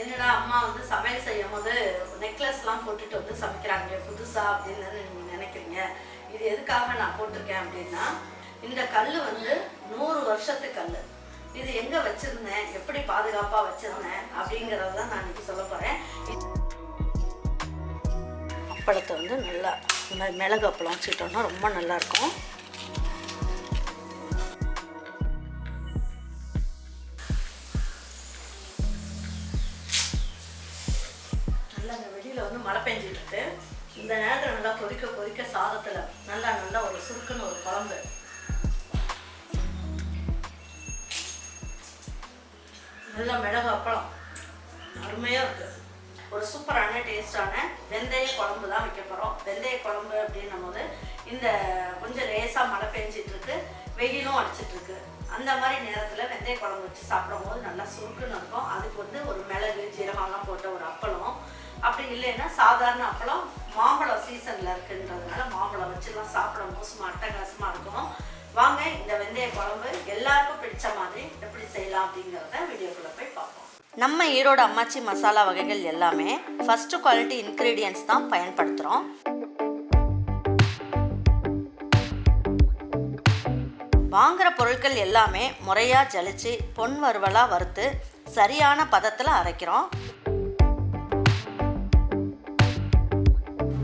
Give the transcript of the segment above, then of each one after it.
என்னடா அம்மா வந்து சமையல் செய்யும் போது நெக்லஸ்லாம் போட்டுட்டு வந்து சமைக்கிறாங்க. புதுசா அப்படின்னு நீங்கள் நினைக்கிறீங்க? இது எதுக்காக நான் போட்டிருக்கேன் அப்படின்னா இந்த கல் வந்து நூறு வருஷத்து கல் இது எங்க வச்சிருந்தேன்? எப்படி பாதுகாப்பா வச்சிருந்தேன்? அப்படிங்கறத தான் நான் இன்னைக்கு சொல்ல போறேன். அப்பளத்தை வந்து நல்லா இந்த மாதிரி மிளகு அப்பளம் வச்சுக்கிட்டோம்னா ரொம்ப நல்லா வீட்டில் வந்து மழை பெஞ்சிட்டு இந்த நேரத்தில் நல்லா கொதிக்க கொதிக்க சாதத்தில் நல்லா நல்லா ஒரு சுருக்குன்னு ஒரு குழம்பு. நல்ல மிளகு அப்பளம். அருமையாக இருக்கு. ஒரு சூப்பரான டேஸ்டான வெந்தய குழம்பு தான் வைக்க போகிறோம் வெந்தய குழம்பு அப்படின்னும் போது இந்த கொஞ்சம் லேசாக மழை பெஞ்சிட்ருக்கு வெயிலும் அடிச்சிட்ருக்கு அந்த மாதிரி நேரத்தில் வெந்தய குழம்பு வச்சு சாப்பிடும் போது நல்லா சுருக்குன்னு இருக்கும். அதுக்கு வந்து ஒரு மிளகு ஜீரகம்லாம் போட்ட ஒரு அப்பளம். அப்படி இல்லைன்னா சாதாரண அப்பளம் மாம்பழம் சீசன்ல இருக்குன்றதுனால மாம்பழம் வச்சுலாம் சாப்பிட மோசமா அட்டகாசமா இருக்கும். வாங்க இந்த வெந்தய குழம்பு எல்லாருக்கும் பிடிச்ச மாதிரி எப்படி செய்யலாம் அப்படிங்கிறத வீடியோக்குள்ள போய் பார்ப்போம். நம்ம ஈரோடு அம்மாச்சி மசாலா வகைகள் எல்லாமே ஃபர்ஸ்ட் குவாலிட்டி இன்க்ரீடியன்ஸ் தான் பயன்படுத்துகிறோம் வாங்குற பொருட்கள் எல்லாமே முறையாக ஜலிச்சு பொன் வறுவலாக வறுத்து சரியான பதத்தில் அரைக்கிறோம்.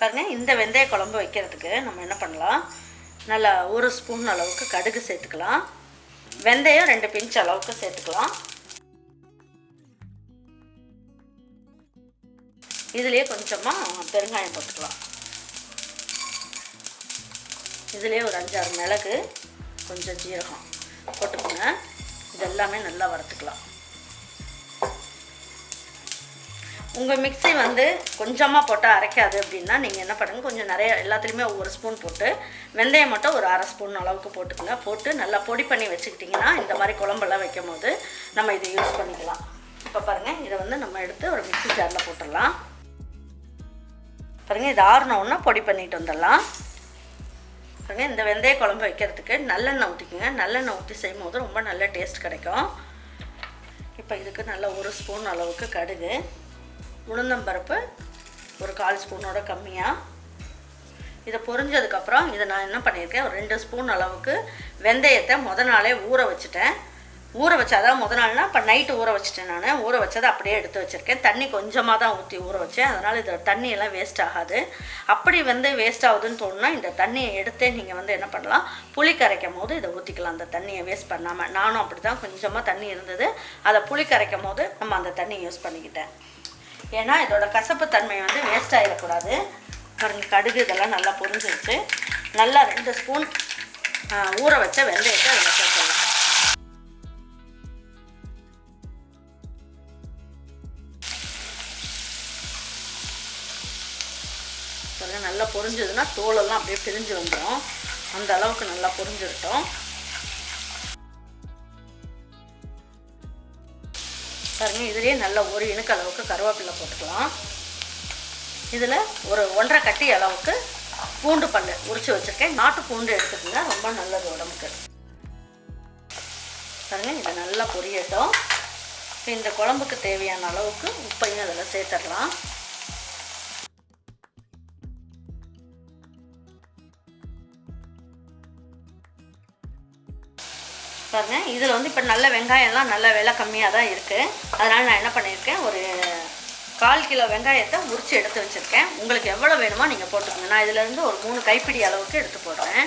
பாருங்கள் இந்த வெந்தய குழம்பு வைக்கிறதுக்கு நம்ம என்ன பண்ணலாம்? நல்லா ஒரு ஸ்பூன் அளவுக்கு கடுகு சேர்த்துக்கலாம். வெந்தயம் ரெண்டு பிஞ்ச் அளவுக்கு சேர்த்துக்கலாம். இதுலேயே கொஞ்சமாக பெருங்காயம் போட்டுக்கலாம். இதுலேயே ஒரு அஞ்சாறு மிளகு கொஞ்சம் ஜீரகம் போட்டுக்கோங்க. இதெல்லாமே நல்லா வறுத்துக்கலாம். உங்கள் மிக்சி வந்து கொஞ்சமாக போட்டால் அரைக்காது அப்படின்னா நீங்கள் என்ன பண்ணுங்க கொஞ்சம் நிறைய எல்லாத்துலேயுமே ஒரு ஸ்பூன் போட்டு வெந்தயம் மட்டும் ஒரு அரை ஸ்பூன் அளவுக்கு போட்டுக்கோங்க. போட்டு நல்லா பொடி பண்ணி வச்சுக்கிட்டிங்கன்னா இந்த மாதிரி குழம்பெல்லாம் வைக்கும் போது நம்ம இதை யூஸ் பண்ணிக்கலாம். இப்போ பாருங்கள் இதை வந்து நம்ம எடுத்து ஒரு மிக்சி ஜாரில் போட்டுடலாம். பாருங்கள் இது ஆறுனவுன்னா பொடி பண்ணிட்டு வந்துடலாம். பாருங்கள் இந்த வெந்தய குழம்பு வைக்கிறதுக்கு நல்லெண்ணெய் ஊற்றிக்குங்க நல்லெண்ணெய் ஊற்றி செய்யும் போது ரொம்ப நல்ல டேஸ்ட் கிடைக்கும். இப்போ இதுக்கு நல்ல ஒரு ஸ்பூன் அளவுக்கு கடுகு. உளுந்தம்பருப்பு ஒரு கால் ஸ்பூனோட கம்மியாக இதை பொரிஞ்சதுக்கப்புறம் இதை நான் என்ன பண்ணியிருக்கேன் ஒரு ரெண்டு ஸ்பூன் அளவுக்கு வெந்தயத்தை முத நாளே ஊற வச்சுட்டேன். ஊற வச்சாதான் முத நாள்னா இப்போ நைட்டு ஊற வச்சுட்டேன் நான். ஊற வச்சதை அப்படியே எடுத்து வச்சுருக்கேன். தண்ணி கொஞ்சமாக தான் ஊற்றி ஊற வச்சேன். அதனால் இது தண்ணியெல்லாம் வேஸ்ட் ஆகாது. அப்படி வந்து வேஸ்ட் ஆகுதுன்னு தோணுனா இந்த தண்ணியை எடுத்தே நீங்கள் வந்து என்ன பண்ணலாம் புளி கரைக்கும் போது இதை ஊற்றிக்கலாம் அந்த தண்ணியை வேஸ்ட் பண்ணாமல் நானும் அப்படி தான் கொஞ்சமாக தண்ணி இருந்தது. அதை புளி கரைக்கும் போது நம்ம அந்த தண்ணியை யூஸ் பண்ணிக்கிட்டேன். ஏன்னா இதோட கசப்பு தன்மை வந்து வேஸ்ட் ஆகிடக்கூடாது பாருங்க கடுகு இதெல்லாம் நல்லா பொரிஞ்சிருச்சு. நல்லா ரெண்டு ஸ்பூன் ஊற வச்ச வெந்தயத்தை அதில் சேர்த்துடலாம். பாருங்க நல்லா பொரிஞ்சதுன்னா தோலெல்லாம் அப்படியே பிரிஞ்சு வந்துடும் அந்த அளவுக்கு நல்லா பொரிஞ்சிருட்டோம். பாருங்க இதுலேயே நல்ல ஒரு இணுக்கு அளவுக்கு கருவேப்பிலை போட்டுக்கலாம். இதில் ஒரு ஒன்றரை கட்டி அளவுக்கு பூண்டு பல்லு உரிச்சு வச்சுருக்கேன். நாட்டு பூண்டு எடுத்துக்கோங்க ரொம்ப நல்லது உடம்புக்கு. பாருங்க இது நல்லா பொரியட்டும். இந்த குழம்புக்கு தேவையான அளவுக்கு உப்பையும் அதில் சேர்த்துடலாம். பாருங்க. இதில் வந்து இப்போ நல்ல வெங்காயம்லாம் நல்ல விலை கம்மியாக தான் இருக்குது அதனால் நான் என்ன பண்ணியிருக்கேன்? ஒரு கால் கிலோ வெங்காயத்தை உரித்து எடுத்து வச்சுருக்கேன். உங்களுக்கு எவ்வளோ வேணுமோ நீங்கள் போட்டுக்கோங்க. நான் இதிலேருந்து ஒரு மூணு கைப்பிடி அளவுக்கு எடுத்து போடுறேன்.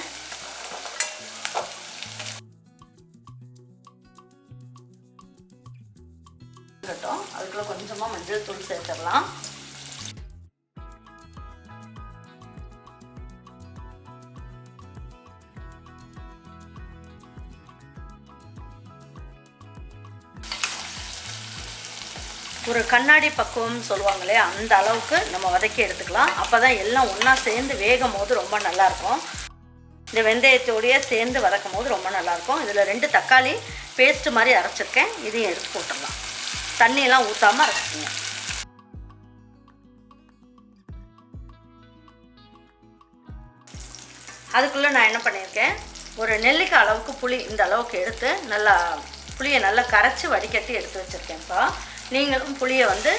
ஒரு கண்ணாடி பக்குவம்னு சொல்லுவாங்க இல்லையா அந்த அளவுக்கு நம்ம வதக்கி எடுத்துக்கலாம். அப்போ தான் எல்லாம் ஒன்றா சேர்ந்து வேகும் போது ரொம்ப நல்லாயிருக்கும் இந்த வெந்தயத்தோடையே சேர்ந்து வதக்கும் போது ரொம்ப நல்லாயிருக்கும் இதில் ரெண்டு தக்காளி பேஸ்ட்டு மாதிரி அரைச்சிருக்கேன். இதையும் எடுத்து போட்டுடலாம். தண்ணியெல்லாம் ஊற்றாமல் அரைச்சிக்கோங்க. அதுக்குள்ளே நான் என்ன பண்ணியிருக்கேன்? ஒரு நெல்லிக்காய் அளவுக்கு புளி இந்த அளவுக்கு எடுத்து நல்லா புளியை நல்லா கரைச்சி வடிகட்டி எடுத்து வச்சுருக்கேன்ப்பா. நீங்களும் புளியை வந்து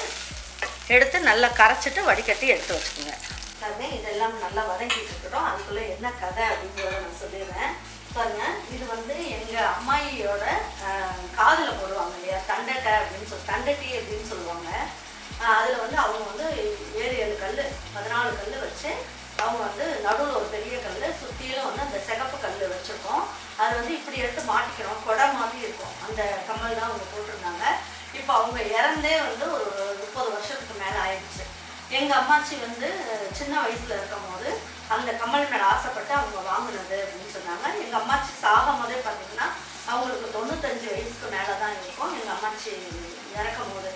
எடுத்து நல்லா கரைச்சிட்டு வடிகட்டி எடுத்து வச்சுக்கோங்க. பாருங்க இதெல்லாம் நல்லா வதங்கிட்டு இருக்கிறோம் அதுக்குள்ளே என்ன கதை அப்படிங்கிறத நான் சொல்லிடுறேன். பாருங்க இது வந்து எங்கள் அம்மாயியோட காதில் போடுவாங்க இல்லையா? தண்டட்டை அப்படின்னு சொல்லி தண்டட்டி அப்படின்னு சொல்லுவாங்க. அதில் வந்து அவங்க வந்து ஏழு ஏழு கல் பதினாலு கல் வச்சு அவங்க வந்து நடுவில் ஒரு பெரிய கல் சுற்றிலும் வந்து அந்த சிகப்பு கல் வச்சுருக்கோம். அதை வந்து இப்படி எடுத்து மாட்டிக்கிறோம். கொடை மாதிரி இருக்கும். அந்த கம்மல் தான் அவங்க போட்டிருந்தாங்க. இப்போ அவங்க இறந்தே வந்து ஒரு முப்பது வருஷத்துக்கு மேலே ஆயிடுச்சு. எங்கள் அம்மாச்சி வந்து சின்ன வயசில் இருக்கும் போது அந்த கம்மல் மேலே ஆசைப்பட்டு அவங்க வாங்கினது அப்படின்னு சொன்னாங்க. எங்கள் அம்மாச்சி சாகும் போதே பார்த்தீங்கன்னா அவங்களுக்கு தொண்ணூத்தஞ்சு வயசுக்கு மேலே தான் இருக்கும். எங்கள் அம்மாச்சி இறக்கும் போது.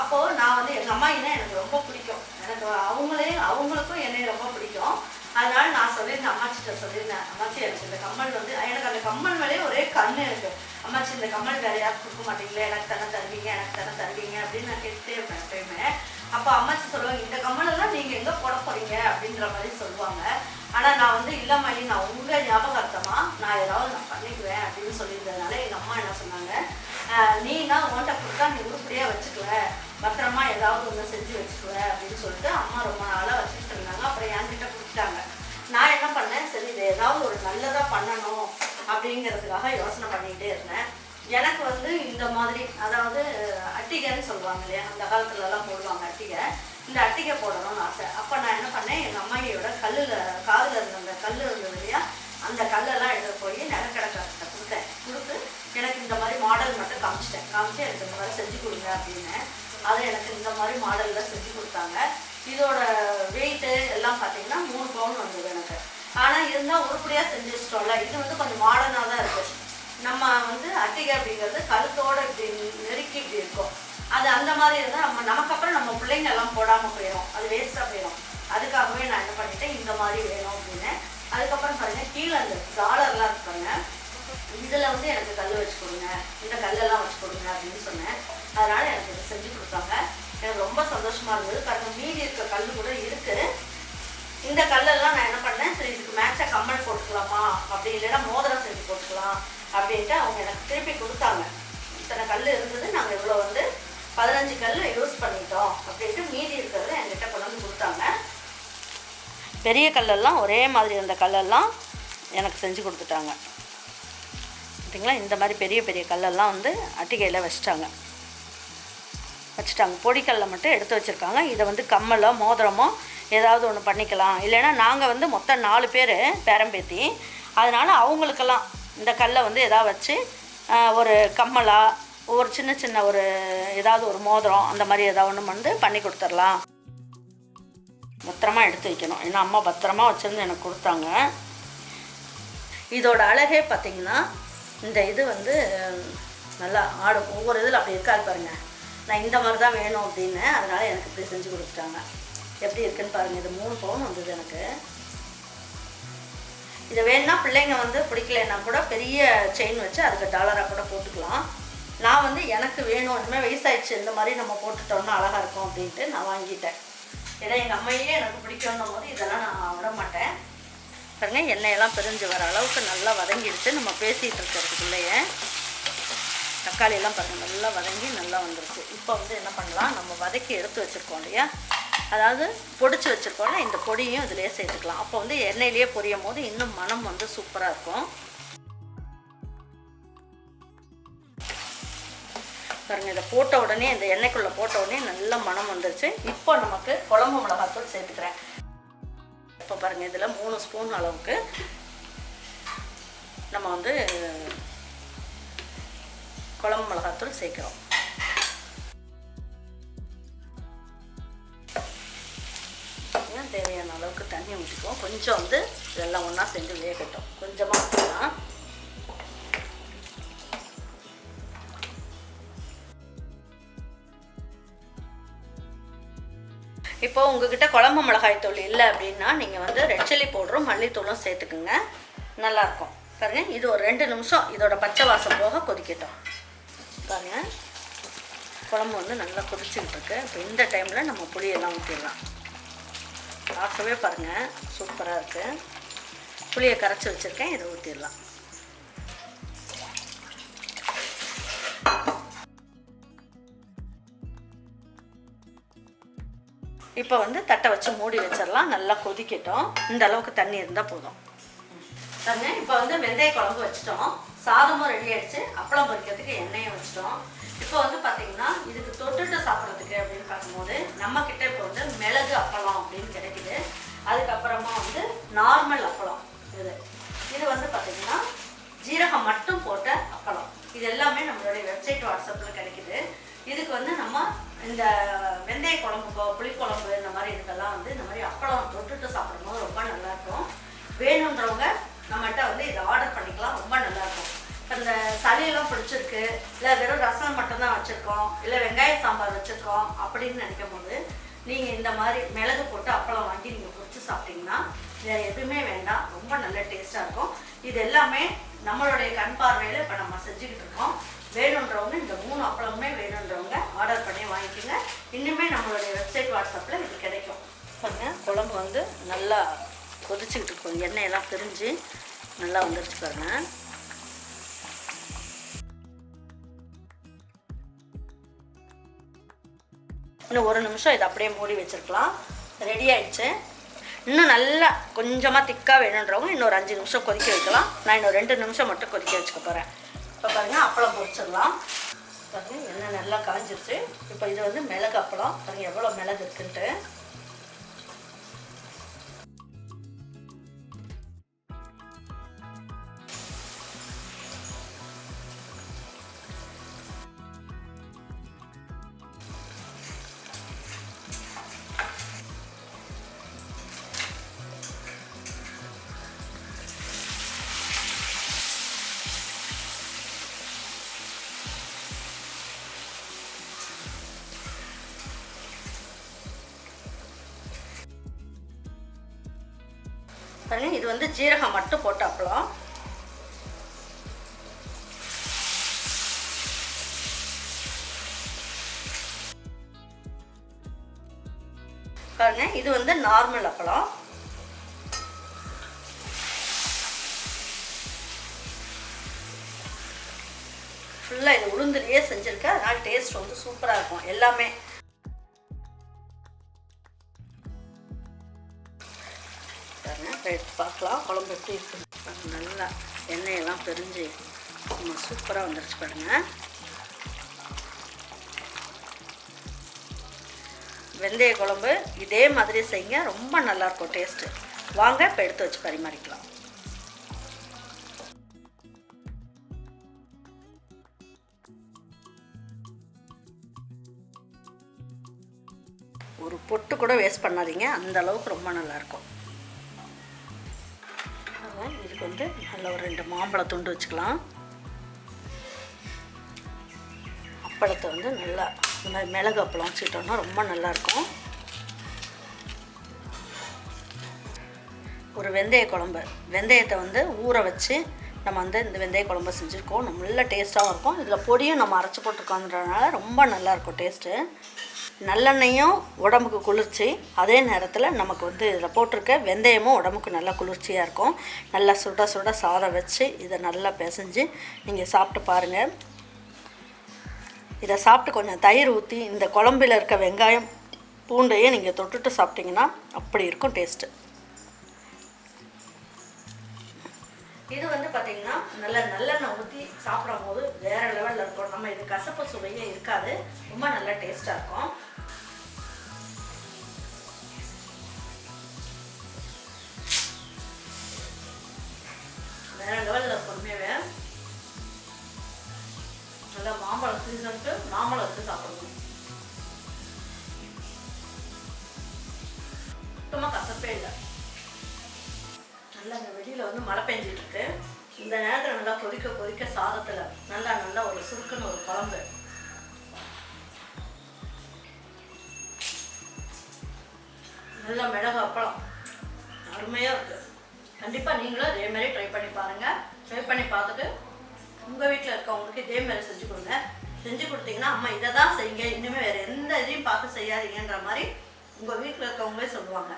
அப்போது நான் வந்து எங்கள் அம்மாயினா எனக்கு ரொம்ப பிடிக்கும். எனக்கு அவங்களே அவங்களுக்கும் என்னை ரொம்ப பிடிக்கும். அதனால நான் சொல்லியிருந்தேன் அம்மாச்சிட்ட சொல்லியிருந்தேன் அம்மாச்சி எனக்கு இந்த கம்மல் வந்து எனக்கு அந்த கம்மல் மேலே ஒரே கண்ணு இருக்கு. அம்மாச்சி இந்த கம்மல் வேற யாரும் கொடுக்க மாட்டீங்களே எனக்கு தானே தருவீங்க எனக்கு தானே தருவீங்க அப்படின்னு நான் கேட்டுட்டே இருப்பேன் எப்பயுமே. அப்போ அம்மாச்சி சொல்லுவாங்க இந்த கம்மலெல்லாம் நீங்கள் எங்கே போட போறீங்க அப்படின்ற மாதிரி சொல்லுவாங்க. ஆனால் நான் வந்து இல்லைம்மாயி நான் உங்கள் ஞாபகார்த்தமாக நான் ஏதாவது நான் பண்ணிக்குவேன் அப்படின்னு சொல்லியிருந்ததுனால எங்கள் அம்மா என்ன சொன்னாங்க நீனா உன்கிட்ட கொடுத்தா நீ உருப்படியாக வச்சுக்குவேன் பத்திரமா ஏதாவது ஒன்று செஞ்சு வச்சுக்குவேன் அப்படின்னு சொல்லிட்டு அம்மா ரொம்ப அப்படிங்கிறதுக்காக யோசனை பண்ணிகிட்டே இருந்தேன். எனக்கு வந்து இந்த மாதிரி அதாவது அட்டிகைன்னு சொல்லுவாங்க இல்லையா அந்த காலத்துலலாம் போடுவாங்க அட்டிகை. இந்த அட்டிகை போடணும்னு ஆசை. அப்போ நான் என்ன பண்ணேன் எங்கள் அம்மாயியோட கல்லில் காதில் இருந்த அந்த கல் இருந்தது இல்லையா அந்த கல்லெல்லாம் எடுத்து போய் நிலக்கடக்காரர்கிட்ட கொடுத்தேன். கொடுத்து எனக்கு இந்த மாதிரி மாடல் மட்டும் காமிச்சிட்டேன். காமிச்சு எனக்கு இந்த மாதிரி செஞ்சு கொடுங்க அப்படின்னு. அதை எனக்கு இந்த மாதிரி மாடலில் செஞ்சு கொடுத்தாங்க. இதோட வெயிட்டு எல்லாம் பார்த்தீங்கன்னா மூணு பவுன் வந்தது எனக்கு. ஆனால் இருந்தால் உருப்படியாக செஞ்சுட்டோம்ல இது வந்து கொஞ்சம் மாடர்னாக தான் இருக்குது நம்ம வந்து அட்டிகை அப்படிங்கிறது கழுத்தோடு இப்படி நெருக்கி இப்படி இருக்கும். அது அந்த மாதிரி இருந்தால் நம்ம நமக்கு அப்புறம் நம்ம பிள்ளைங்க எல்லாம் போடாமல் போயிடும் அது வேஸ்ட்டாக போயிடும் அதுக்காகவே நான் என்ன பண்ணிட்டேன் இந்த மாதிரி வேணும் அப்படின்னு. அதுக்கப்புறம் பாருங்கள் கீழே அந்த டாலர்லாம் இருப்பாங்க இதில் வந்து எனக்கு கல் வச்சு கொடுங்க. இந்த கல்லெல்லாம் வச்சு கொடுங்க அப்படின்னு சொன்னேன். அதனால் எனக்கு இதை செஞ்சு கொடுத்தாங்க. எனக்கு ரொம்ப சந்தோஷமாக இருந்தது. பாருங்க மீதி இருக்க கல் கூட இருக்குது இந்த கல்லெல்லாம் நான் என்ன பண்ணேன்? சரி இதுக்கு மேட்சாக கம்மல் போட்டுக்கலாமா? அப்படி இல்லைன்னா மோதிரம் செஞ்சு போட்டுக்கலாம் அப்படின்ட்டு அவங்க எனக்கு திருப்பி கொடுத்தாங்க. இத்தனை கல் இருந்தது நாங்கள் இவ்வளோ வந்து பதினஞ்சு கல் யூஸ் பண்ணிட்டோம் அப்படின்ட்டு மீதி இருக்கிறத என்கிட்ட கொண்டு வந்து கொடுத்தாங்க. பெரிய கல்லெல்லாம் ஒரே மாதிரி இருந்த கல்லெல்லாம் எனக்கு செஞ்சு கொடுத்துட்டாங்க. பார்த்தீங்களா இந்த மாதிரி பெரிய பெரிய கல்லெல்லாம் வந்து அட்டிகையில் வச்சுட்டாங்க. வச்சுட்டாங்க. பொடிக்கல்லை மட்டும் எடுத்து வச்சுருக்காங்க. இதை வந்து கம்மலோ மோதிரமோ ஏதாவது ஒன்று பண்ணிக்கலாம். இல்லைன்னா நாங்கள் வந்து மொத்தம் நாலு பேர் பேரம்பேத்தி. அதனால் அவங்களுக்கெல்லாம் இந்த கல்லை வந்து எதாவது வச்சு ஒரு கம்மலா ஒரு சின்ன சின்ன ஒரு ஏதாவது ஒரு மோதிரம் அந்த மாதிரி ஏதாவது ஒன்று வந்து பண்ணி கொடுத்துடலாம். பத்திரமா எடுத்து வைக்கணும். ஏன்னா அம்மா பத்திரமா வச்சுருந்து எனக்கு கொடுத்தாங்க. இதோட அழகே பார்த்தீங்கன்னா இந்த இது வந்து நல்லா ஆடும் ஒவ்வொரு இதில் அப்படி இருக்காது பாருங்கள் நான் இந்த மாதிரி தான் வேணும் அப்படின்னு அதனால் எனக்கு இப்படி செஞ்சு கொடுத்துட்டாங்க. எப்படி இருக்குன்னு பாருங்க. இது மூணு பவுன் வந்தது எனக்கு. இதை வேணும்னா பிள்ளைங்க வந்து பிடிக்கலைன்னா கூட பெரிய செயின் வச்சு அதுக்கு டாலராக கூட போட்டுக்கலாம். நான் வந்து எனக்கு வேணும். இனிமேல் வயசாயிடுச்சு. இந்த மாதிரி நம்ம போட்டுட்டோம்னா அழகாக இருக்கும் அப்படின்ட்டு நான் வாங்கிட்டேன். ஏன்னா எங்கள் அம்மையே எனக்கு பிடிக்கணும் போது இதெல்லாம் நான் விட மாட்டேன். பாருங்க எண்ணெயெல்லாம் பிரிஞ்சு வர அளவுக்கு நல்லா வதங்கிடுச்சு. நம்ம பேசிகிட்டு இருக்கிறதுக்குள்ளேயே தக்காளியெல்லாம் பாருங்கள் நல்லா வதங்கி நல்லா வந்துருச்சு இப்போ வந்து என்ன பண்ணலாம்? நம்ம வதக்கி எடுத்து வச்சுருக்கோம் இல்லையா? அதாவது பொடிச்சு வச்சுருக்கோம்ல இந்த பொடியும் இதிலேயே சேர்த்துக்கலாம். அப்போ வந்து எண்ணெயிலேயே பொரியும் போது இன்னும் மனம் வந்து சூப்பராக இருக்கும். பாருங்க இதை போட்ட உடனே இந்த எண்ணெய்க்குள்ளே போட்ட உடனே நல்ல மனம் வந்துருச்சு. இப்போ நமக்கு குழம்பு மிளகாத்தூள் சேர்த்துக்கிறேன். இப்போ பாருங்க இதில் மூணு ஸ்பூன் அளவுக்கு நம்ம வந்து குழம்பு மிளகாத்தூள் சேர்க்குறோம். கொஞ்சம் வந்து இதெல்லாம் ஒன்றா செஞ்சு வேகட்டும். கொஞ்சமாக ஊற்றலாம் இப்போ உங்ககிட்ட குழம்பு மிளகாய் தூள் இல்லை அப்படின்னா நீங்கள் வந்து ரெட் சில்லி பவுடரும் மல்லித்தூளும் சேர்த்துக்குங்க. நல்லாயிருக்கும். பாருங்க இது ஒரு ரெண்டு நிமிஷம் இதோட பச்சை வாசம் போக கொதிக்கட்டும். பாருங்க குழம்பு வந்து நல்லா கொதிச்சுக்கிட்டு இருக்கு. இப்போ இந்த டைமில் நம்ம புளியெல்லாம் ஊற்றிடலாம் பார்க்கவே பாருங்கள் சூப்பராக இருக்குது புளியை கரைச்சி வச்சுருக்கேன். இதை ஊற்றிடலாம் இப்போ வந்து தட்டை வச்சு மூடி வச்சிடலாம். நல்லா கொதிக்கட்டும். இந்த அளவுக்கு தண்ணி இருந்தால் போதும். பாருங்க இப்போ வந்து வெந்தய குழம்பு வச்சிட்டோம். சாதமும் ரெடி ஆயிடுச்சு அப்பளம் பொரிக்கிறதுக்கு எண்ணெயும் வச்சிட்டோம். இப்போ வந்து பார்த்தீங்கன்னா இதுக்கு தொட்டுட்டு சாப்பிட்றதுக்கு அப்படின்னு பார்க்கும்போது நம்ம கிட்ட இப்போ வந்து மிளகு அப்பளம் அப்படின்னு கிடைக்குது. அதுக்கப்புறமா வந்து நார்மல் அப்பளம் இது. இது வந்து பார்த்தீங்கன்னா ஜீரகம் மட்டும் போட்ட அப்பளம். இது எல்லாமே நம்மளுடைய வெப்சைட் வாட்ஸ்அப்பில் கிடைக்குது. இதுக்கு வந்து நம்ம இந்த வெந்தய குழம்பு புளிக்குழம்பு இந்த மாதிரி இதுக்கெல்லாம் வந்து இந்த மாதிரி அப்பளம் தொட்டுட்டு சாப்பிடும்போது ரொம்ப நல்லாயிருக்கும் வேணுன்றவங்க நம்மகிட்ட வந்து இதை ஆர்டர் பண்ணிக்கலாம். ரொம்ப நல்லாயிருக்கும். இப்போ இந்த சளியெல்லாம் பிடிச்சிருக்கு. இல்லை வெறும் ரசம் மட்டும்தான் வச்சுருக்கோம். இல்லை வெங்காய சாம்பார் வச்சுருக்கோம் அப்படின்னு நினைக்கும் போது நீங்கள் இந்த மாதிரி மிளகு போட்டு அப்பளம் வாங்கி நீங்கள் பிடிச்சி சாப்பிட்டீங்கன்னா வேறு எதுவுமே வேண்டாம். ரொம்ப நல்ல டேஸ்ட்டாக இருக்கும். இது எல்லாமே நம்மளுடைய கண் பார்வையில் இப்போ நம்ம செஞ்சுக்கிட்டு இருக்கோம். வேணுன்றவங்க இந்த மூணு அப்பளமுமே வேணுன்றவங்க ஆர்டர் பண்ணி வாங்கிக்கோங்க. இன்னுமே நம்மளுடைய வெப்சைட் வாட்ஸ்அப்பில் இது கிடைக்கும். பாருங்க குழம்பு வந்து நல்லா கொதிச்சுக்கிட்டு இருக்கும். எண்ணெயெல்லாம் பிரிஞ்சு நல்லா வந்துருச்சு பாருங்க. இன்னும் ஒரு நிமிஷம் இதை அப்படியே மூடி வச்சிருக்கலாம். ரெடி ஆயிடுச்சு. இன்னும் நல்லா கொஞ்சமாக திக்காக வேணுன்றவங்க இன்னொரு அஞ்சு நிமிஷம் கொதிக்க வைக்கலாம். நான் இன்னும் ரெண்டு நிமிஷம் மட்டும் கொதிக்க வச்சுக்க போகிறேன் இப்போ பாருங்க அப்பளம் பொரிச்சிடலாம். பாருங்கள் எண்ணெய் நல்லா காஞ்சிருச்சு. இப்போ இது வந்து மிளகு அப்பளம் பாருங்கள் எவ்வளோ மிளகு இருக்குன்ட்டு. பாருங்க இது வந்து ஜீரகம் மட்டும் போட்ட அப்பளம் பாருங்க இது வந்து நார்மல் அப்பளம். ஃபுல்லாக இது உளுந்துலேயே செஞ்சுருக்கேன் அதனால் டேஸ்ட் வந்து சூப்பராக இருக்கும். எல்லாமே இப்போ எடுத்து பார்க்கலாம். குழம்பு எப்படி இருக்குது நல்லா எண்ணெயெல்லாம் பிரிஞ்சு நம்ம சூப்பராக வந்துருச்சு பாருங்க. வெந்தய குழம்பு இதே மாதிரி செய்யுங்க. ரொம்ப நல்லாயிருக்கும் டேஸ்ட்டு வாங்க இப்போ எடுத்து வச்சு பரிமாறிக்கலாம். ஒரு பொட்டு கூட வேஸ்ட் பண்ணாதீங்க. அந்த அளவுக்கு ரொம்ப நல்லாயிருக்கும் இதுக்கு வந்து நல்ல ஒரு ரெண்டு மாம்பழ துண்டு வச்சுக்கலாம். அப்பளத்தை வந்து நல்லா இந்த மாதிரி மிளகு அப்பளம் வச்சுக்கிட்டோம்னா ரொம்ப நல்லாயிருக்கும். ஒரு வெந்தய குழம்பு. வெந்தயத்தை வந்து ஊற வச்சு நம்ம வந்து இந்த வெந்தய குழம்பு செஞ்சுருக்கோம். நல்ல டேஸ்ட்டாகவும் இருக்கும். இதில் பொடியும் நம்ம அரைச்சி போட்டுருக்கோன்றதுனால ரொம்ப நல்லாயிருக்கும் டேஸ்ட்டு நல்லெண்ணெயும் உடம்புக்கு குளிர்ச்சி. அதே நேரத்தில் நமக்கு வந்து இதில் போட்டிருக்க வெந்தயமும் உடம்புக்கு நல்லா குளிர்ச்சியாக இருக்கும். நல்லா சுட சுட சாதம் வச்சு இதை நல்லா பிசைஞ்சு நீங்கள் சாப்பிட்டு பாருங்கள் இதை சாப்பிட்டு கொஞ்சம் தயிர் ஊற்றி இந்த குழம்பில் இருக்க வெங்காயம் பூண்டையே நீங்கள் தொட்டுட்டு சாப்பிட்டீங்கன்னா அப்படி இருக்கும் டேஸ்ட்டு. இது வந்து பார்த்தீங்கன்னா நல்ல நல்லெண்ணெய் ஊற்றி சாப்பிடும் போது வேற லெவலில் இருக்கும். நம்ம இது கசப்பு சுவையே இருக்காது. ரொம்ப நல்ல டேஸ்ட்டாக இருக்கும். வேற லெவலில் பொறுமையாகவே நல்லா மாம்பழம் சீசனுக்கு மாம்பழம் வச்சு சாப்பிடணும். சுத்தமாக கசப்பே இல்லை. நல்லா இந்த வெளியில் வந்து மழை பெஞ்சிட்டு இருக்கு இந்த நேரத்தில் நல்லா கொதிக்க கொதிக்க சாதத்தில் நல்லா நல்லா ஒரு சுருக்குன்னு ஒரு குழம்பு. நல்ல மிளகு அப்பளம் அருமையாக இருக்குது கண்டிப்பாக நீங்களும் அதே மாதிரி ட்ரை பண்ணி பாருங்கள் ட்ரை பண்ணி பார்த்துட்டு உங்கள் வீட்டில் இருக்கவங்களுக்கு இதே மாதிரி செஞ்சு கொடுங்க. செஞ்சு கொடுத்தீங்கன்னா அம்மா இதை தான் செய்யுங்க. இன்னுமே வேறு எந்த இதையும் பார்த்து செய்யாதீங்கன்ற மாதிரி உங்கள் வீட்டில் இருக்கவங்களே சொல்லுவாங்க.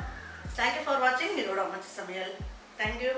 தேங்க்யூ ஃபார் வாட்சிங் இதோட அமைச்சு சமையல். தேங்க்யூ